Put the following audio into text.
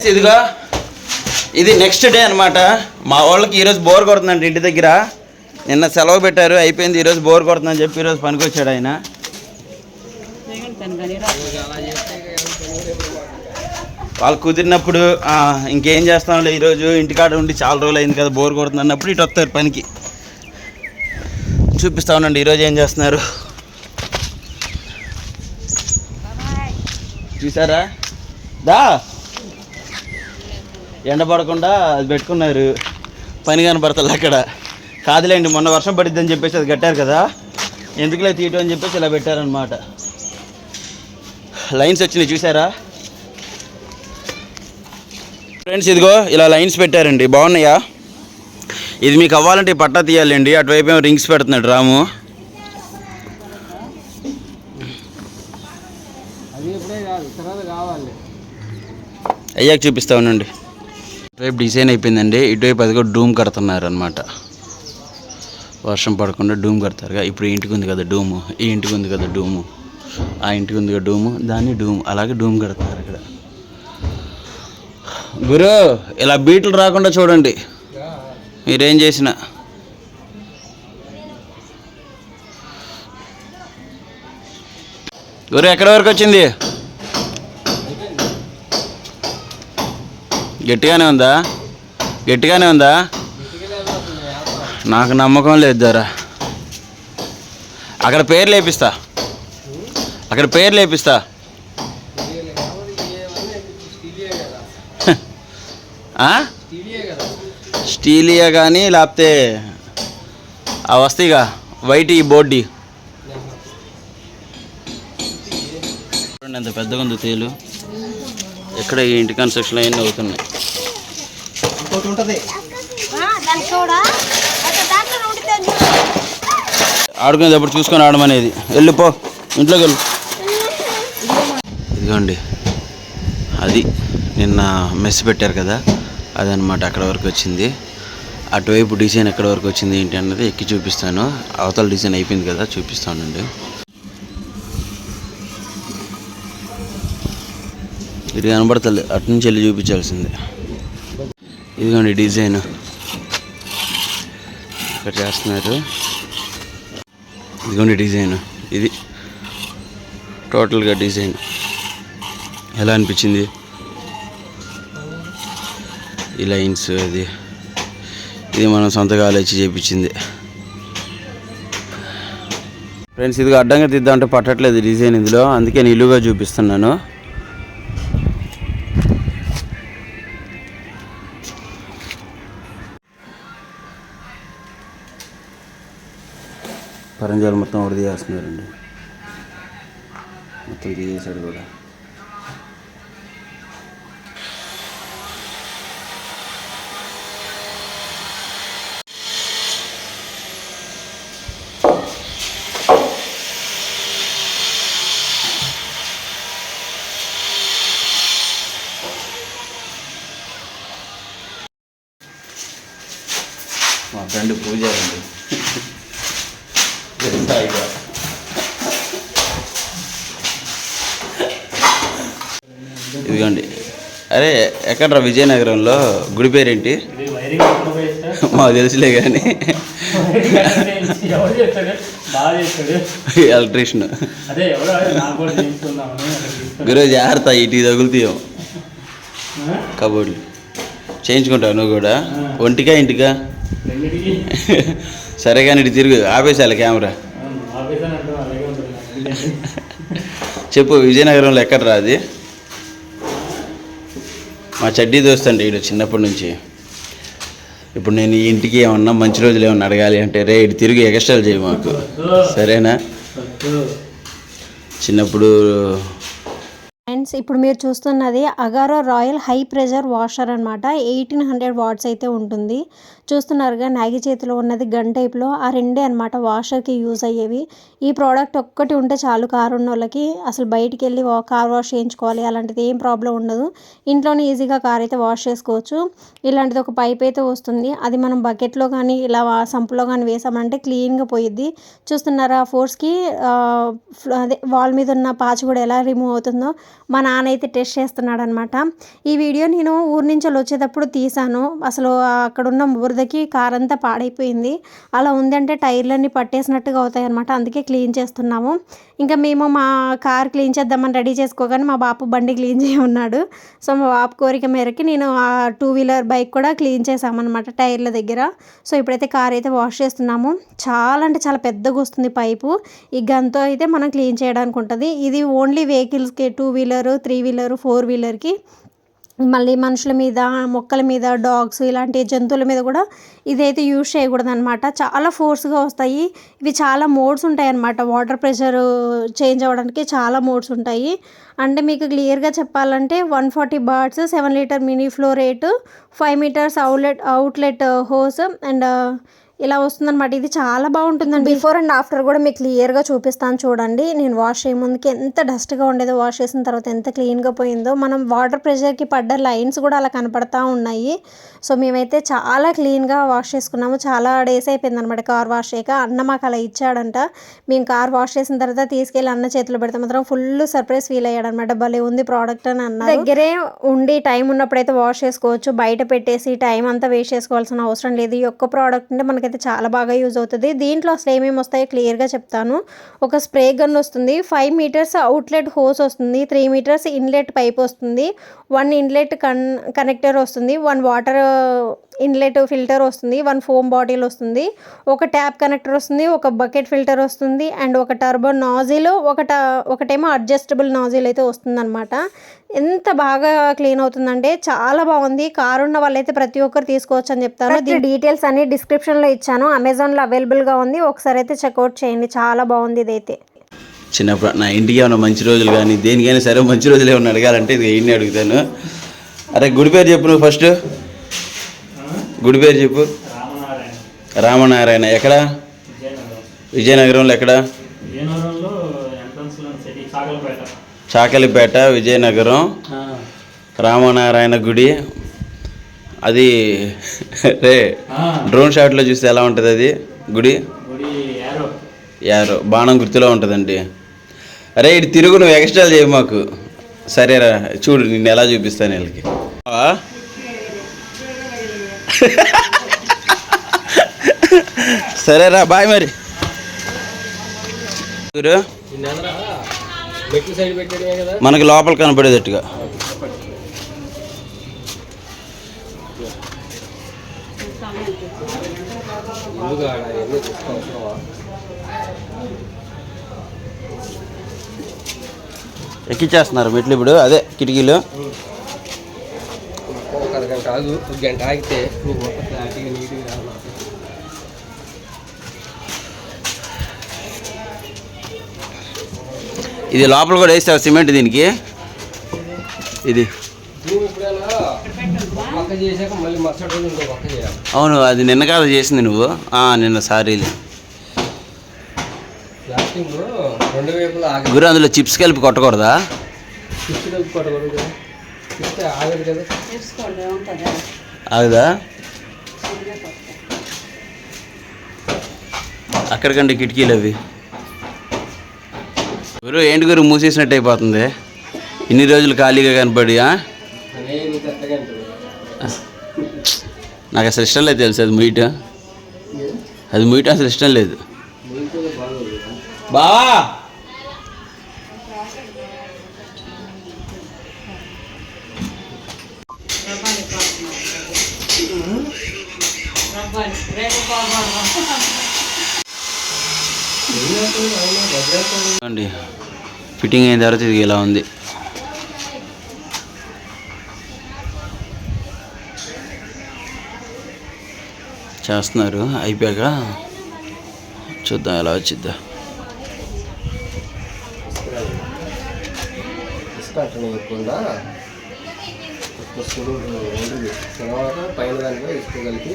ఇదిగో ఇది next day అనమాట మా వాళ్ళకి ఈరోజు బోర్ కొడుతుందండి ఇంటి దగ్గర. నిన్న సెలవు పెట్టారు అయిపోయింది ఈరోజు బోర్ కొడుతుందని చెప్పి ఈరోజు పనికి వచ్చాడు ఆయన. వాళ్ళు కుదిరినప్పుడు ఇంకేం చేస్తాంలే ఈరోజు ఇంటికాడ ఉండి చాలా రోజులు అయింది కదా బోర్ కొడుతుంది అన్నప్పుడు ఇటు వస్తారు పనికి. చూపిస్తా ఉండండి ఈరోజు ఏం చేస్తున్నారు? చూసారా? దా! ఎండ పడకుండా అది పెట్టుకున్నారు. పని కనపడతలే అక్కడ. కాదులేండి మొన్న వర్షం పడిద్దని చెప్పేసి అది కట్టారు కదా. ఎందుకులే తీయటం అని చెప్పేసి ఇలా పెట్టారనమాట లైన్స్ వచ్చినాయి చూసారా? ఫ్రెండ్స్ ఇదిగో ఇలా లైన్స్ పెట్టారండి. బాగున్నాయా? ఇది మీకు అవ్వాలంటే పట్టా తీయాలండి. అటువైపు ఏమో రింగ్స్ పెడుతున్నాడు రాము. అది ఇప్పుడే కాదు తర్వాత కావాలి. అయ్యాక చూపిస్తా ఉండండి. ఇటువైపు డిజైన్ అయిపోయిందండి. ఇటువైపు అది కూడా డూమ్ కడుతున్నారు అనమాట వర్షం పడకుండా డూమ్ కడతారుగా. ఇప్పుడు ఇంటికి ఉంది కదా డూము. ఈ ఇంటికి ఉంది కదా డూము. ఆ ఇంటికి ఉంది కదా డూము. దాన్ని డూమ్. అలాగే డూమ్ కడతారు ఇక్కడ. గురు ఇలా బీట్లు రాకుండా చూడండి. మీరేం చేసినా. గురు ఎక్కడి వరకు వచ్చింది? గట్టిగానే ఉందా? గట్టిగానే ఉందా? నాకు నమ్మకం లేదు దొరా అక్కడ పేరు లేపిస్తా అక్కడ పేరు లేపిస్తా స్టీలియా కానీ లేకపోతే ఆ వస్తాయిగా వైట్ ఈ బోర్డి చూడండి ఎంత పెద్దగా ఉంది తేలు. ఇక్కడ ఈ ఇంటి కన్స్ట్రక్షన్ అవన్నీ అవుతున్నాయి. ఉంటుంది. ఉంటుంది ఆడుకునేటప్పుడు చూసుకొని ఆడమనేది వెళ్ళిపో ఇంట్లోకి వెళ్ళు. ఇదిగోండి అది నిన్న మెస్ పెట్టారు కదా అదనమాట అక్కడ వరకు వచ్చింది. అటువైపు డిజైన్ ఎక్కడ వరకు వచ్చింది ఏంటి అన్నది ఎక్కి చూపిస్తాను. అవతల డిజైన్ అయిపోయింది కదా చూపిస్తానండి ఇది కనబడతలే అటు నుంచి వెళ్ళి చూపించాల్సిందే. ఇదిగోండి డిజైన్. ఇక్కడ చేస్తున్నారు. ఇదిగోండి డిజైన్. ఇది టోటల్గా డిజైన్. ఎలా అనిపించింది? ఈ లైన్స్ అది. ఇది మనం సొంతగా ఆలోచి చేయించింది ఫ్రెండ్స్ ఇదిగో అడ్డంగా తీద్దామంటే పట్టట్లేదు డిజైన్ ఇందులో. అందుకే నిలువుగా చూపిస్తున్నాను. పరంజాలు మొత్తం ఒకటి చేస్తున్నారండి మొత్తం తీసేసాడు కూడా మా ఫ్రెండ్ పూజ అండి సాయిగా ఇదిగోండి. అరే ఎక్కడ్రా విజయనగరంలో? గుడి పేరేంటి? మాకు తెలుసులే కానీ ఎలక్ట్రీషియన్ గురు జాగ్రత్త ఇటు తగులుతాం? కబోర్డ్లు. చేయించుకుంటావు నువ్వు కూడా? ఒంటికా ఇంటికా? సరే కానీ ఇటు తిరుగు ఆపేసాలి కెమెరా. చెప్పు విజయనగరంలో ఎక్కడ రా అది? మా చడ్డీ దోస్త్ అండి వీడు చిన్నప్పటి నుంచి. ఇప్పుడు నేను ఈ ఇంటికి ఏమన్నా మంచి రోజులు ఏమన్నా అడగాలి అంటే రే ఇటు తిరిగి ఎక్స్ట్రాలు చేయి మాకు. సరేనా. చిన్నప్పుడు ఫ్రెండ్స్ ఇప్పుడు మీరు చూస్తున్నది Agaro royal high pressure washer అనమాట ఎయిటీన్ హండ్రెడ్ వాట్స్ అయితే ఉంటుంది. చూస్తున్నారుగా నాగి చేతిలో ఉన్నది గన్ టైప్లో ఆ రెండే అనమాట వాషర్కి యూజ్ అయ్యేవి. ఈ ప్రోడక్ట్ ఒక్కటి ఉంటే చాలు కారు ఉన్న వాళ్ళకి అసలు బయటికి వెళ్ళి వా- కార్ వాష్ చేయించుకోవాలి. అలాంటిది ఏం ప్రాబ్లం ఉండదు. ఇంట్లోనే ఈజీగా కార్ అయితే వాష్ చేసుకోవచ్చు. ఇలాంటిది ఒక పైప్ అయితే వస్తుంది. అది మనం బకెట్లో కానీ ఇలా సంపులో కానీ వేసామంటే క్లీన్గా పోయిద్ది. చూస్తున్నారా ఫోర్స్కి అదే వాల్ మీద ఉన్న పాచి కూడా ఎలా రిమూవ్ అవుతుందో? మా నాన్న అయితే టెస్ట్ చేస్తున్నాడు అనమాట ఈ వీడియో నేను ఊరి నుంచి వచ్చేటప్పుడు తీశాను. అసలు అక్కడ ఉన్న బురదకి కార్ అంతా పాడైపోయింది. అలా ఉందంటే టైర్లన్నీ పట్టేసినట్టుగా అవుతాయి అనమాట అందుకే క్లీన్ చేస్తున్నాము. ఇంకా మేము మా కార్ క్లీన్ చేద్దామని రెడీ చేసుకోగానే మా బాపు బండి క్లీన్ చేయమన్నాడు సో మా బాపు కోరిక మేరకి నేను ఆ టూ వీలర్ బైక్ కూడా క్లీన్ చేసామన్నమాట టైర్ల దగ్గర. సో ఇప్పుడైతే కార్ అయితే వాష్ చేస్తున్నాము. చాలా అంటే చాలా పెద్దగా వస్తుంది పైపు. ఈ గంతో అయితే మనం క్లీన్ చేయడానికి ఉంటుంది. ఇది only వెహికల్స్కి two wheeler three wheeler four వీలర్కి మళ్ళీ మనుషుల మీద మొక్కల మీద డాగ్స్ ఇలాంటి జంతువుల మీద కూడా ఇదైతే యూజ్ చేయకూడదు అనమాట చాలా ఫోర్స్గా వస్తాయి. ఇవి చాలా మోడ్స్ ఉంటాయి అన్నమాట వాటర్ ప్రెషర్ చేంజ్ అవ్వడానికి చాలా మోడ్స్ ఉంటాయి. అంటే మీకు క్లియర్గా చెప్పాలంటే one forty bars seven liter mini flow rate five meters outlet outlet hose and ఇలా వస్తుందన్నమాట. ఇది చాలా బాగుంటుందండి. బిఫోర్ అండ్ ఆఫ్టర్ కూడా మీకు క్లియర్గా చూపిస్తాను చూడండి. నేను వాష్ చేయ ముందుకి ఎంత డస్ట్గా ఉండేదో వాష్ చేసిన తర్వాత ఎంత క్లీన్గా పోయిందో. మనం వాటర్ ప్రెషర్కి పడ్డ లైన్స్ కూడా అలా కనపడతా ఉన్నాయి. సో మేమైతే చాలా క్లీన్గా వాష్ చేసుకున్నాము. చాలా డేస్ అయిపోయింది అనమాట కార్ వాష్ చేయక. అన్న మాకు అలా ఇచ్చాడంట. మేము కార్ వాష్ చేసిన తర్వాత తీసుకెళ్ళి అన్న చేతిలో పెడితే మాత్రం ఫుల్ సర్ప్రైజ్ ఫీల్ అయ్యాడు అనమాట భలే ఉంది ప్రోడక్ట్ అని అన్న దగ్గరే ఉండి టైం ఉన్నప్పుడైతే వాష్ చేసుకోవచ్చు. బయట పెట్టేసి టైం అంతా వేస్ట్ చేసుకోవాల్సిన అవసరం లేదు. ఈ ఒక్క ప్రోడక్ట్ అంటే మనకైతే చాలా బాగా యూజ్ అవుతుంది. దీంట్లో అసలు ఏమేమి వస్తాయో క్లియర్గా చెప్తాను. ఒక స్ప్రే గన్ వస్తుంది ఫైవ్ మీటర్స్ అవుట్లెట్ హోస్ వస్తుంది త్రీ మీటర్స్ ఇన్లెట్ పైప్ వస్తుంది వన్ ఇన్లెట్ కన్ కనెక్టర్ వస్తుంది వన్ వాటర్ ఇన్లెట్ ఫిల్టర్ వస్తుంది వన్ ఫోమ్ బాటిల్ వస్తుంది ఒక ట్యాప్ కనెక్టర్ వస్తుంది ఒక బకెట్ ఫిల్టర్ వస్తుంది అండ్ ఒక టర్బో నాజిల్ ఒకట ఒకటేమో అడ్జస్టబుల్ నాజిల్ అయితే వస్తుందన్నమాట. ఎంత బాగా క్లీన్ అవుతుందంటే చాలా బాగుంది. కార్ ఉన్న వాళ్ళైతే ప్రతి ఒక్కరు తీసుకోవచ్చు అని చెప్తాను దీని డీటెయిల్స్ అన్ని డిస్క్రిప్షన్లో ఇచ్చాను. అమెజాన్లో అవైలబుల్గా ఉంది. ఒకసారి అయితే చెక్అవుట్ చేయండి. చాలా బాగుంది ఇదైతే. చిన్నప్పుడు నా ఇంటికి ఏమైనా మంచి రోజులు కానీ దేనికైనా సరే మంచి రోజులు ఏమైనా అడగాలంటే ఇది ఇన్ని అడుగుతాను. అరే గుడి పేరు చెప్పు నువ్వు ఫస్ట్. గుడి పేరు చెప్పు. రామనారాయణ. రామనారాయణ ఎక్కడ? విజయనగరం విజయనగరంలో ఎక్కడ చాకలిపేట. విజయనగరం. రామనారాయణ గుడి. అది రే డ్రోన్ షాట్లో చూస్తే ఎలా ఉంటుంది అది? గుడి? యారో. బాణం గుర్తులో ఉంటుందండి. అరే ఇటు తిరుగు నువ్వు ఎక్స్ట్రా చేయి మాకు. సరేరా చూడు నిన్ను ఎలా చూపిస్తాను వీళ్ళకి? సరేరా బాయ్ మరి. మనకి లోపల కనపడేటట్టుగా. ఆడ ఎన్ని ఎక్కిచ్చేస్తున్నారు మెట్లు ఇప్పుడు. అదే కిటికీలు. గంట ఆగితే నీకు క్లారిటీగా నీట్గా రావాలి. ఇది లోపల కూడా వేస్తావు సిమెంట్ దీనికి? ఇది. చేశాక మళ్ళీ మరుసటి రోజు ఇంకో పక్క చేయాలి. అవును అది నిన్న కాదు చేసింది నువ్వు. ఆ, నిన్న సారీలే ప్లాస్టింగ్ రెండు వైపులా ఆగి గురు అందులో చిప్స్ కలిపి కొట్టకూడదా? చిప్స్ కలిపి కొట్టకూడదు కదా. చిప్స్ ఆగదు కదా. ఆగదా? అక్కడికండి కిటికీలు అవి. గురు ఏంటి గురు మూసేసినట్టు అయిపోతుంది. ఇన్ని రోజులు ఖాళీగా కనపడి నాకు అసలు ఇష్టం లేదు తెలుసు అది మీట్. అది మీట్ అసలు ఇష్టం లేదు. బావా! ఫిట్టింగ్ అయిన తర్వాత ఇది ఇలా ఉంది. చేస్తున్నారు. అయిపోయాక చూద్దాం ఎలా వచ్చిద్దా. తర్వాత పైన దానిపై ఇసుక కలిపి